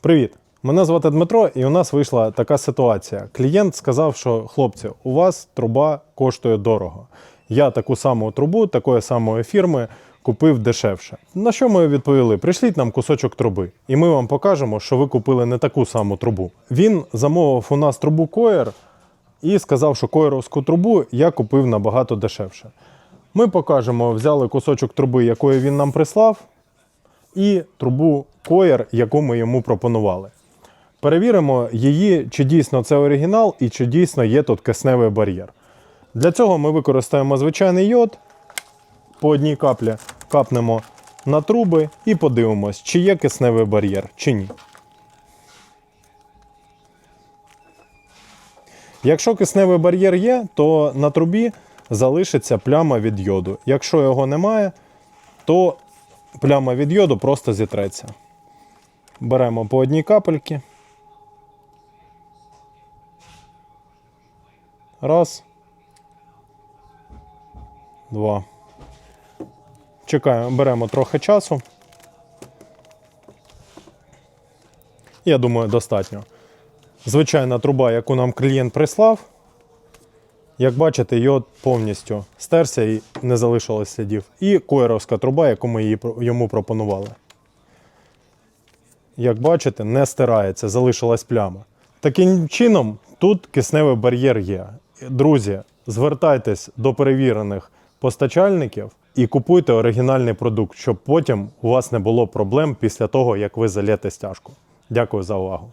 Привіт! Мене звати Дмитро, і у нас вийшла така ситуація. Клієнт сказав, що хлопці, у вас труба коштує дорого. Я таку саму трубу, такої самої фірми купив дешевше. На що ми відповіли? Прийшліть нам кусочок труби, і ми вам покажемо, що ви купили не таку саму трубу. Він замовив у нас трубу Коєр і сказав, що коєровську трубу я купив набагато дешевше. Ми покажемо, взяли кусочок труби, якої він нам прислав, і трубу коєр, яку ми йому пропонували. Перевіримо її, чи дійсно це оригінал і чи дійсно є тут кисневий бар'єр. Для цього ми використаємо звичайний йод, по одній каплі капнемо на труби і подивимось, чи є кисневий бар'єр, чи ні. Якщо кисневий бар'єр є, то на трубі залишиться пляма від йоду. Якщо його немає, то пляма від йоду просто зітреться. Беремо по одній капельки. Раз. Два. Чекаємо, беремо трохи часу. Я думаю, достатньо. Звичайна труба, яку нам клієнт прислав. Як бачите, йод повністю стерся і не залишилось слідів. І коєровська труба, яку ми йому пропонували. Як бачите, не стирається, залишилась пляма. Таким чином, тут кисневий бар'єр є. Друзі, звертайтесь до перевірених постачальників і купуйте оригінальний продукт, щоб потім у вас не було проблем після того, як ви залєте стяжку. Дякую за увагу.